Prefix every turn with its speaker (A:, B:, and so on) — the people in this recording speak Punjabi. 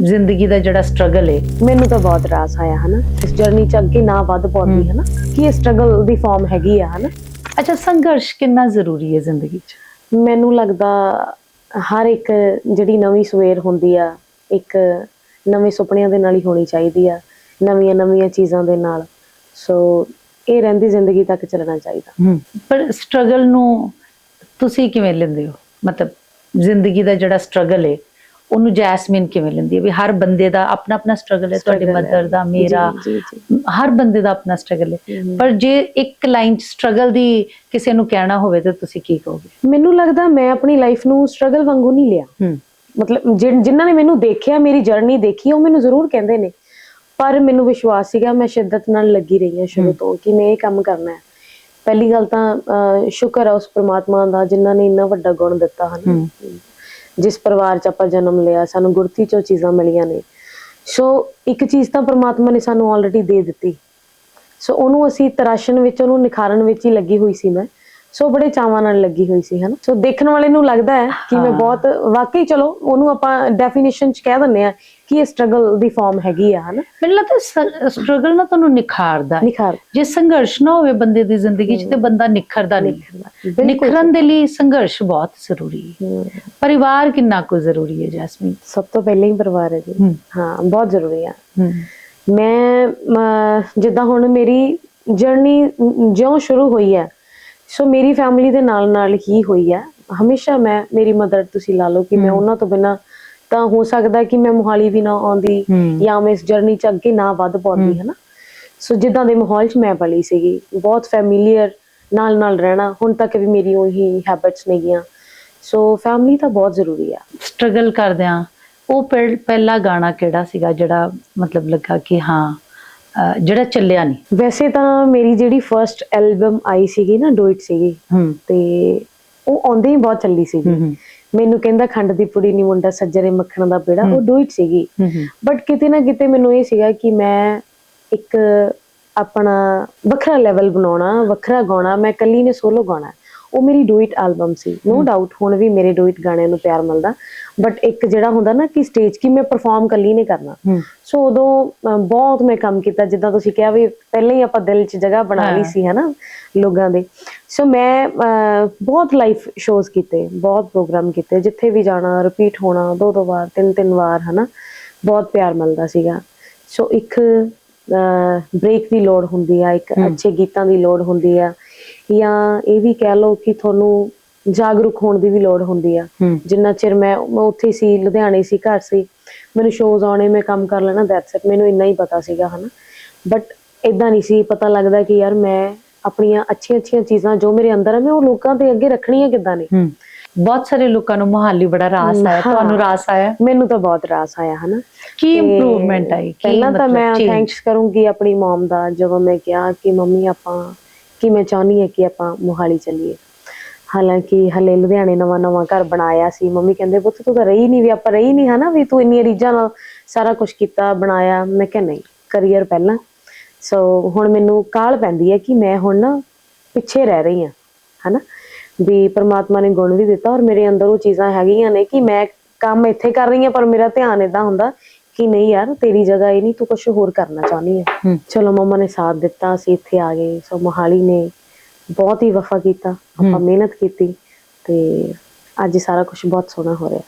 A: ਜ਼ਿੰਦਗੀ ਦਾ ਜਿਹੜਾ ਸਟਰਗਲ ਹੈ
B: ਮੈਨੂੰ ਤਾਂ ਬਹੁਤ ਰਾਸ ਆਇਆ ਹਨਾ? ਇਸ ਜਰਨੀ ਚ ਅੱਗੇ ਨਾ ਵੱਧ ਪਾਉਂਦੀ ਹਨਾ? ਕਿ ਇਹ ਸਟਰਗਲ ਦੀ ਫਾਰਮ ਹੈਗੀ ਆ ਹਨਾ?
A: ਅੱਛਾ ਸੰਘਰਸ਼ ਕਿੰਨਾ ਜ਼ਰੂਰੀ ਹੈ ਜ਼ਿੰਦਗੀ 'ਚ?
B: ਮੈਨੂੰ ਲੱਗਦਾ ਹਰ ਇੱਕ ਜਿਹੜੀ ਨਵੀਂ ਸਵੇਰ ਹੁੰਦੀ ਆ ਇੱਕ ਨਵੇਂ ਸੁਪਨਿਆਂ ਦੇ ਨਾਲ ਹੀ ਹੋਣੀ ਚਾਹੀਦੀ ਆ ਨਵੀਆਂ ਨਵੀਆਂ ਚੀਜ਼ਾਂ ਦੇ ਨਾਲ। ਸੋ ਇਹ ਰਹਿੰਦੀ ਜ਼ਿੰਦਗੀ ਤੱਕ ਚੱਲਣਾ ਚਾਹੀਦਾ।
A: ਪਰ ਸਟਰਗਲ ਨੂੰ ਤੁਸੀਂ ਕਿਵੇਂ ਲੈਂਦੇ ਹੋ? ਮਤਲਬ ਜ਼ਿੰਦਗੀ ਦਾ ਜਿਹੜਾ ਸਟਰਗਲ ਹੈ ਉਹਨੂੰ ਜੈਸਮੀਨ ਕਿਵੇਂ ਲੈਂਦੀ ਹੈ? ਵੀ ਹਰ ਬੰਦੇ ਦਾ ਆਪਣਾ ਆਪਣਾ ਸਟਰਗਲ ਹੈ ਤੁਹਾਡੀ। ਮਦਰ ਦਾ ਮੇਰਾ ਹਰ ਬੰਦੇ ਦਾ ਆਪਣਾ ਸਟਰਗਲ ਹੈ। ਪਰ ਜੇ ਇੱਕ ਲਾਈਨ ਸਟਰਗਲ ਦੀ ਕਿਸੇ ਨੂੰ ਕਹਿਣਾ ਹੋਵੇ ਤਾਂ ਤੁਸੀਂ ਕੀ ਕਹੋਗੇ?
B: ਮੈਨੂੰ ਲੱਗਦਾ ਮੈਂ ਆਪਣੀ ਲਾਈਫ ਨੂੰ ਸਟਰਗਲ ਵਾਂਗੂ ਨਹੀਂ ਲਿਆ। ਮਤਲਬ ਜਿਨ- ਜਿਨ੍ਹਾਂ ਨੇ ਮੈਨੂੰ ਦੇਖਿਆ ਮੇਰੀ ਜਰਨੀ ਦੇਖੀ ਉਹ ਮੈਨੂੰ ਜ਼ਰੂਰ ਕਹਿੰਦੇ ਨੇ। ਪਰ ਮੈਨੂੰ ਵਿਸ਼ਵਾਸ ਸੀਗਾ ਮੈਂ ਸ਼ਿੱਦਤ ਨਾਲ ਲੱਗੀ ਰਹੀ ਹਾਂ ਸ਼ੁਰੂ। ਤੋਂ ਕਿ ਮੈਂ ਇਹ ਕੰਮ ਕਰਨਾ ਹੈ। ਪਹਿਲੀ ਗੱਲ ਤਾਂ ਸ਼ੁਕਰ ਹੈ ਉਸ ਪ੍ਰਮਾਤਮਾ ਦਾ ਜਿਨ੍ਹਾਂ ਨੇ ਇੰਨਾ ਵੱਡਾ ਗੁਣ ਦਿੱਤਾ ਹਨ। ਜਿਸ ਪਰਿਵਾਰ 'ਚ ਆਪਾਂ ਜਨਮ ਲਿਆ ਸਾਨੂੰ ਗੁਰਤੀ 'ਚੋਂ ਚੀਜ਼ਾਂ ਮਿਲੀਆਂ ਨੇ। ਸੋ ਇੱਕ ਚੀਜ਼ ਤਾਂ ਪ੍ਰਮਾਤਮਾ ਨੇ ਸਾਨੂੰ ਆਲਰੇਡੀ ਦੇ ਦਿੱਤੀ। ਸੋ ਉਹਨੂੰ ਅਸੀਂ ਤਰਾਸ਼ਣ ਵਿੱਚ ਉਹਨੂੰ ਨਿਖਾਰਨ ਵਿੱਚ ਹੀ ਲੱਗੀ ਹੋਈ ਸੀ ਮੈਂ। ਸੋ ਬੜੇ ਚਾਵਾਂ ਨਾਲ ਲੱਗੀ ਹੋਈ ਸੀ ਹਨਾ। ਸੋ ਦੇਖਣ ਵਾਲੇ ਨੂੰ ਲੱਗਦਾ ਹੈ ਕਿ ਮੈਂ। ਬਹੁਤ ਵਾਕਈ ਚਲੋ ਉਹਨੂੰ ਆਪਾਂ ਡੈਫੀਨੇਸ਼ਨ ਚ ਕਹਿ ਦਿੰਦੇ ਆ ਕਿ ਸਟਰਗਲ ਦੀ ਫਾਰਮ ਹੈਗੀ ਆ ਹਨਾ?
A: ਮੈਨੂੰ ਲੱਗਦਾ ਸਟਰਗਲ ਨਾ ਤੁਹਾਨੂੰ ਨਿਖਾਰਦਾ
B: ਨਿਖਾਰ
A: ਜੇ ਸੰਘਰਸ਼ ਨਾ ਹੋਵੇ ਬੰਦੇ ਦੀ ਜ਼ਿੰਦਗੀ 'ਚ ਤੇ ਬੰਦਾ ਨਿਖਰਦਾ ਨਹੀਂ। ਨਿਖਰਨ ਦੇ ਲਈ ਸੰਘਰਸ਼ ਬਹੁਤ ਜ਼ਰੂਰੀ ਹੈ। ਪਰਿਵਾਰ ਕਿੰਨਾ ਕੁ ਜ਼ਰੂਰੀ ਹੈ ਜੈਸਮੀਨ?
B: ਸਭ ਤੋਂ ਪਹਿਲਾਂ ਹੀ ਪਰਿਵਾਰ ਹੈ ਜੀ।
A: ਹੂੰ।
B: ਬਹੁਤ ਜ਼ਰੂਰੀ ਆ। ਮੈਂ ਜਿੱਦਾਂ ਹੁਣ ਮੇਰੀ ਜਰਨੀ ਜਿਉਂ ਸ਼ੁਰੂ ਹੋਈ ਹੈ ਸੋ ਮੇਰੀ ਫੈਮਿਲੀ ਦੇ ਨਾਲ ਨਾਲ ਹੀ ਹੋਈ ਹੈ। ਹਮੇਸ਼ਾ ਮੈਂ ਮੇਰੀ ਮਦਰ ਤੁਸੀਂ ਲਾ ਲਓ ਕਿ ਮੈਂ। ਉਹਨਾਂ ਤੋਂ ਬਿਨਾ ਤਾਂ ਹੋ ਸਕਦਾ ਕਿ ਮੈਂ ਮੁਹਾਲੀ ਵੀ ਨਾ ਆਉਂਦੀ ਜਾਂ ਮੈਂ ਇਸ ਜਰਨੀ ਚ ਅੱਗੇ ਨਾ ਵੱਧ ਪਾਉਂਦੀ
A: ਹਮ।
B: ਹੈ। ਨਾ ਸੋ ਜਿੱਦਾਂ ਦੇ ਮਾਹੌਲ 'ਚ ਮੈਂ ਪਲੀ ਸੀਗੀ ਬਹੁਤ ਫੈਮਿਲੀਅਰ ਨਾਲ ਨਾਲ ਰਹਿਣਾ ਹੁਣ ਤੱਕ ਵੀ ਮੇਰੀ ਉਹੀ ਹੈਬਿਟਸ ਨੇਗੀਆਂ। ਸੋ ਫੈਮਿਲੀ ਤਾਂ ਬਹੁਤ ਜ਼ਰੂਰੀ ਆ।
A: ਸਟਰਗਲ ਕਰਦਿਆਂ ਉਹ ਪਹਿ- ਪਹਿਲਾ ਗਾਣਾ ਕਿਹੜਾ ਸੀਗਾ ਜਿਹੜਾ ਮਤਲਬ ਲੱਗਾ ਕਿ ਹਾਂ ਜਿਹੜਾ ਚੱਲਿਆ ਨਹੀਂ
B: ਵੈਸੇ ਤਾਂ ਮੇਰੀ ਜਿਹੜੀ ਫਰਸਟ ਐਲਬਮ ਆਈ ਸੀਗੀ ਨਾ ਡੂ ਇਟ ਸੀਗੀ ਤੇ ਉਹ ਆਉਂਦੇ ਹੀ ਬਹੁਤ ਚੱਲੀ ਸੀਗੀ। ਮੈਨੂੰ ਕਹਿੰਦਾ ਖੰਡ ਦੀ ਪੁੜੀ ਨਹੀਂ ਮੁੰਡਾ ਸੱਜਰੇ ਮੱਖਣ ਦਾ ਪੇੜਾ ਉਹ
A: ਹਮ।
B: ਡੂ ਇਟ ਸੀਗੀ ਬਟ ਕਿਤੇ ਨਾ ਕਿਤੇ ਮੈਨੂੰ ਇਹ ਸੀਗਾ ਕਿ ਮੈਂ ਇੱਕ ਆਪਣਾ ਵੱਖਰਾ ਲੈਵਲ ਬਣਾਉਣਾ ਵੱਖਰਾ ਗਾਉਣਾ ਮੈਂ ਇਕੱਲੀ ਨੇ ਸੋਲੋ ਗਾਉਣਾ। ਉਹ ਮੇਰੀ ਡੂ ਇਟ ਐਲਬਮ ਸੀ। ਨੋ। ਡਾਊਟ ਹੁਣ ਵੀ ਮੇਰੇ ਡੂ ਇਟ ਗਾਣਿਆਂ ਨੂੰ ਪਿਆਰ ਮਿਲਦਾ। ਬਟ ਇੱਕ ਜਿਹੜਾ ਹੁੰਦਾ ਨਾ ਕਿ ਸਟੇਜ ਕੀ ਮੈਂ ਪਰਫਾਰਮ ਇਕੱਲੀ ਨੇ ਕਰਨਾ। ਸੋ ਉਦੋਂ ਬਹੁਤ ਮੈਂ ਕੰਮ ਕੀਤਾ। ਜਿੱਦਾਂ ਤੁਸੀਂ ਕਿਹਾ ਵੀ ਪਹਿਲਾਂ ਹੀ ਆਪਾਂ ਦਿਲ 'ਚ ਜਗ੍ਹਾ ਬਣਾ ਲਈ। ਸੀ ਹਨਾ ਲੋਕਾਂ ਦੇ। ਸੋ ਮੈਂ ਬਹੁਤ ਲਾਈਵ ਸ਼ੋਜ਼ ਕੀਤੇ। ਬਹੁਤ ਪ੍ਰੋਗਰਾਮ ਕੀਤੇ। ਜਿੱਥੇ ਵੀ ਜਾਣਾ ਰਿਪੀਟ ਹੋਣਾ ਦੋ ਦੋ ਵਾਰ ਤਿੰਨ ਤਿੰਨ ਵਾਰ ਹਨਾ ਬਹੁਤ ਪਿਆਰ ਮਿਲਦਾ ਸੀਗਾ। ਸੋ ਇੱਕ ਬ੍ਰੇਕ ਦੀ ਲੋੜ ਹੁੰਦੀ ਆ। ਇੱਕ। ਅੱਛੇ ਗੀਤਾਂ ਦੀ ਲੋੜ ਹੁੰਦੀ ਆ। ਜਾਂ ਇਹ ਵੀ ਕਹਿ ਲਓ ਕਿ ਤੁਹਾਨੂੰ ਜਾਗਰੂਕ ਹੋਣ ਦੀ ਵੀ ਲੋੜ ਹੁੰਦੀ ਆ। ਜਿੰਨਾ ਚਿਰ ਮੈਂ ਮੈਂ ਉੱਥੇ ਸੀ ਲੁਧਿਆਣੇ ਸੀ ਘਰ ਸੀ ਮੈਨੂੰ ਸ਼ੋਜ਼ ਆਉਣੇ ਮੈਂ ਕੰਮ ਕਰ ਲੈਣਾ ਦੈਟਸ ਇਟ ਮੈਨੂੰ ਇੰਨਾ ਹੀ ਪਤਾ ਸੀਗਾ ਹਨਾ। ਬਟ ਇਦਾਂ ਨਹੀਂ ਸੀ ਪਤਾ ਲੱਗਦਾ ਕਿ ਯਾਰ ਮੈਂ ਆਪਣੀਆਂ ਅੱਛੀਆਂ ਅੱਛੀਆਂ ਚੀਜ਼ਾਂ ਜੋ ਮੇਰੇ ਅੰਦਰ ਆ ਮੈਂ ਉਹ ਲੋਕਾਂ ਦੇ ਅੱਗੇ ਰੱਖਣੀਆਂ ਕਿੱਦਾਂ ਨੇ?
A: ਬਹੁਤ ਸਾਰੇ ਲੋਕਾਂ ਨੂੰ ਮੁਹਾਲੀ ਬੜਾ ਰਾਸ ਆਇਆ। ਤੁਹਾਨੂੰ ਰਾਸ ਆਇਆ?
B: ਮੈਨੂੰ ਤਾਂ ਬਹੁਤ ਰਾਸ ਆਇਆ ਹਨਾ।
A: ਕੀ ਇੰਪਰੂਵਮੈਂਟ ਆਈ?
B: ਪਹਿਲਾਂ ਤਾਂ ਮੈਂ? ਥੈਂਕਸ ਕਰੂੰਗੀ ਆਪਣੀ ਮਮ ਦਾ ਜਦੋਂ ਮੈਂ ਕਿਹਾ ਕਿ ਮੰਮੀ ਆਪਾਂ ਕਿ ਮੈਂ ਚਾਹੁੰਦੀ ਹਾਂ ਕਿ ਆਪਾਂ ਮੋਹਾਲੀ ਚੱਲੀਏ। ਹਾਲਾਂਕਿ ਹਲੇ ਲੁਧਿਆਣੇ ਨਵਾਂ ਨਵਾਂ ਘਰ ਬਣਾਇਆ ਸੀ। ਮੰਮੀ ਕਹਿੰਦੇ, ਪੁੱਤ, ਤੂੰ ਤਾਂ ਰਹੀ ਨਹੀਂ ਵੀ, ਆਪਾਂ ਰਹੀ ਨਹੀਂ ਹਨਾ ਵੀ ਤੂੰ ਇੰਨੀਆਂ ਰੀਝਾਂ ਨਾਲ ਸਾਰਾ ਕੁਝ ਕੀਤਾ, ਬਣਾਇਆ। ਮੈਂ ਕਿਹਾ, ਨਹੀਂ ਕਰੀਅਰ ਪਹਿਲਾਂ। ਸੋ ਹੁਣ ਮੈਨੂੰ ਕਾਹਲ ਪੈਂਦੀ ਹੈ ਕਿ ਮੈਂ ਹੁਣ ਨਾ ਪਿੱਛੇ ਰਹਿ ਰਹੀ ਹਾਂ, ਹਨਾ? ਵੀ ਪ੍ਰਮਾਤਮਾ ਨੇ ਗੁਣ ਵੀ ਦਿੱਤਾ ਔਰ ਮੇਰੇ ਅੰਦਰ ਉਹ ਚੀਜ਼ਾਂ ਹੈਗੀਆਂ ਨੇ ਕਿ ਮੈਂ ਕੰਮ ਇੱਥੇ ਕਰ ਰਹੀ ਹਾਂ, ਪਰ ਮੇਰਾ ਧਿਆਨ ਇਦਾਂ ਹੁੰਦਾ ਕਿ ਨਹੀਂ ਯਾਰ ਤੇਰੀ ਜਗ੍ਹਾ ਇਹ ਨਹੀਂ ਤੂੰ ਕੁਝ ਹੋਰ ਕਰਨਾ ਚਾਹਨੀ ਹੈ। ਚਲੋ ਮੰਮਾ ਨੇ ਸਾਥ ਦਿੱਤਾ ਅਸੀਂ ਇੱਥੇ ਆ ਗਏ। ਸੋ ਮੋਹਾਲੀ ਨੇ ਬਹੁਤ ਹੀ ਵਫਾ ਕੀਤਾ ਆਪਾਂ। ਮਿਹਨਤ ਕੀਤੀ ਤੇ ਅੱਜ ਸਾਰਾ ਕੁਝ ਬਹੁਤ ਸੋਹਣਾ ਹੋ ਰਿਹਾ।